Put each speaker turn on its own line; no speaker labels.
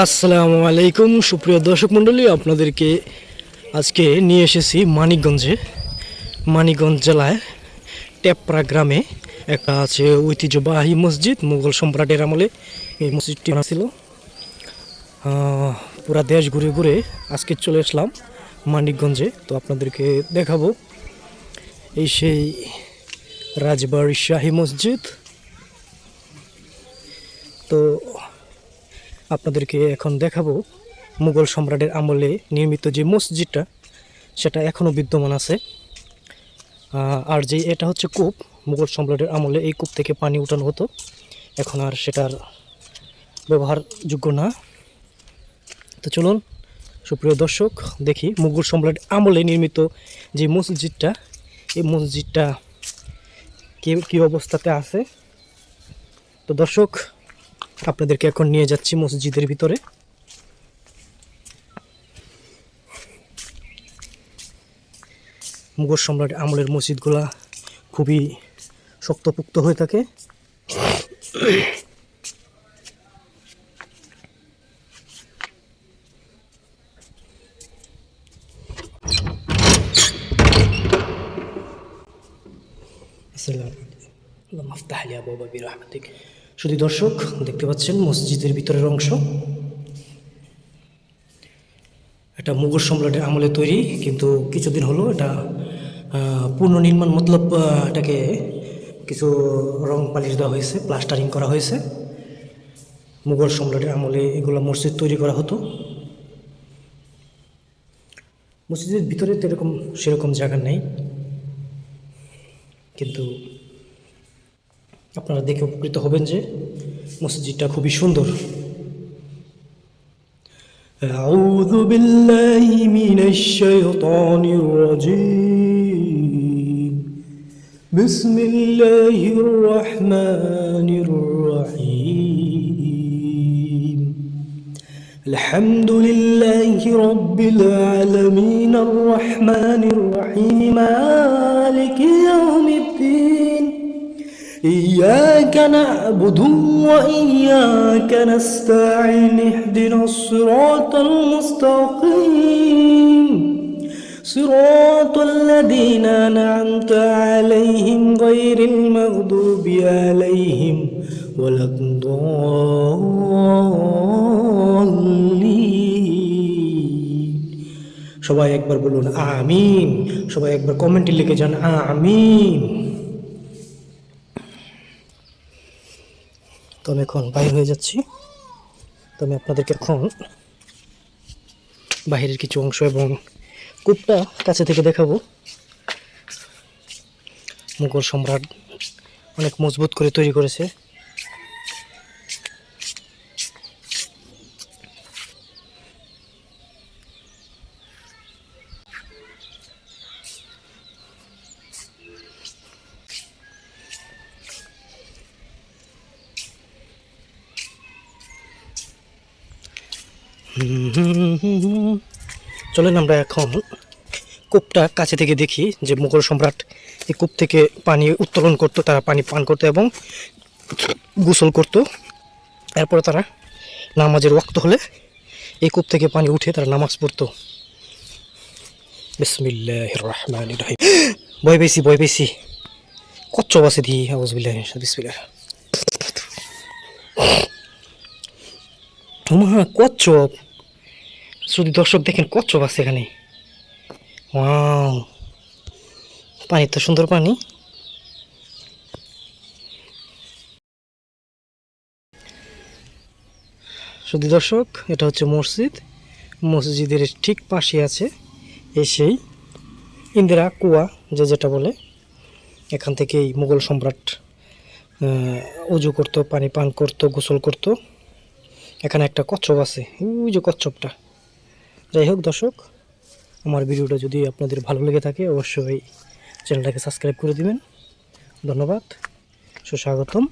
আসসালামু আলাইকুম, সুপ্রিয় দর্শক মণ্ডলী, আপনাদেরকে আজকে নিয়ে এসেছি মানিকগঞ্জে। মানিকগঞ্জ জেলায় টেপরা গ্রামে একটা আছে ঐতিহ্যবাহী মসজিদ, মুঘল সম্রাটের আমলে এই মসজিদটি ছিল। পুরা দেশ ঘুরে ঘুরে আজকে চলে আসলাম মানিকগঞ্জে। তো আপনাদেরকে দেখাবো এই সেই রাজবাড়ি শাহী মসজিদ। তো আপনাদেরকে এখন দেখাবো মুঘল সম্রাটের আমলে নির্মিত যে মসজিদটা, সেটা এখনও বিদ্যমান আছে। আর যে এটা হচ্ছে কূপ, মুঘল সম্রাটের আমলে এই কূপ থেকে পানি উঠানো হতো। এখন আর সেটার ব্যবহারযোগ্য না। তো চলুন, সুপ্রিয় দর্শক, দেখি মুঘল সম্রাট আমলে নির্মিত যে মসজিদটা, এই মসজিদটা কি, কী অবস্থাতে আছে? তো দর্শক আপনাদেরকে এখন নিয়ে যাচ্ছি মসজিদের ভিতরে। মুঘল সম্রাট আমলের মসজিদগুলা খুবই শক্তপুক্ত হয়ে থাকে। শুধু দর্শক, দেখতে পাচ্ছেন মসজিদের ভিতরের অংশ। এটা মুঘল সম্রাটের আমলে তৈরি, কিন্তু কিছুদিন হলো এটা পুনর্নির্মাণ মতলব এটাকে কিছু রং পালিশ দেওয়া হয়েছে, প্লাস্টারিং করা হয়েছে। মুঘল সম্রাটের আমলে এগুলো মসজিদ তৈরি করা হতো। মসজিদের ভিতরে তো এরকম সেরকম জায়গা নেই। কিন্তু আপনারা দেখে উপকৃত হবেন যে মসজিদটা খুবই সুন্দর أعوذ بالله من الشيطان الرجيم بسم الله الرحمن الرحيم الحمد لله رب العالمين الرحمن الرحيم مالك يوم الدين إياك نعبد وإياك نستعين اهدنا الصراط المستقيم صراط الذين أنعمت عليهم غير المغضوب عليهم ولا الضالين সবাই একবার বলুন আমিন সবাই একবার কমেন্টে লিখে যান আমিন তো আমি এখন বাইর হয়ে যাচ্ছি। তো আমি আপনাদেরকে এখন বাহিরের কিছু অংশ এবং কূপটা কাছে থেকে দেখাবো। মুঘল সম্রাট অনেক মজবুত করে তৈরি করেছে। চলেন আমরা এখন কূপটা কাছে থেকে দেখি যে মুঘল সম্রাট এই কূপ থেকে পানি উত্তোলন করতো, তারা পানি পান করতো এবং গোসল করতো। এরপরে তারা নামাজের ওয়াক্ত হলে এই কূপ থেকে পানি উঠে তারা নামাজ পড়তো। বিসমিল্লাহ রহমান রহিম। ভয় পেয়েছি ভয় পেয়েছি। কচ্ছপ আছে দি আউজবিল্লাহ বিসমিল্লাহ। মা কচ্ছপ? শুধু দর্শক দেখেন কচ্ছপ আছে এখানে। ওয়াও। পানি তো সুন্দর পানি। শুধু দর্শক, এটা হচ্ছে মসজিদ। মসজিদের ঠিক পাশে আছে এই সেই ইন্দিরা কুয়া, যে যেটা বলে। এখান থেকেই মুঘল সম্রাট উজু করতো, পানি পান করতো, গোসল করতো। এখানে একটা কচ্ছপ আছে। ওই যে কচ্ছপটা। যাই হোক দর্শক, আমার ভিডিওটা যদি আপনাদের ভালো লেগে থাকে, অবশ্যই চ্যানেলটাকে সাবস্ক্রাইব করে দিবেন। ধন্যবাদ। সুস্বাগতম।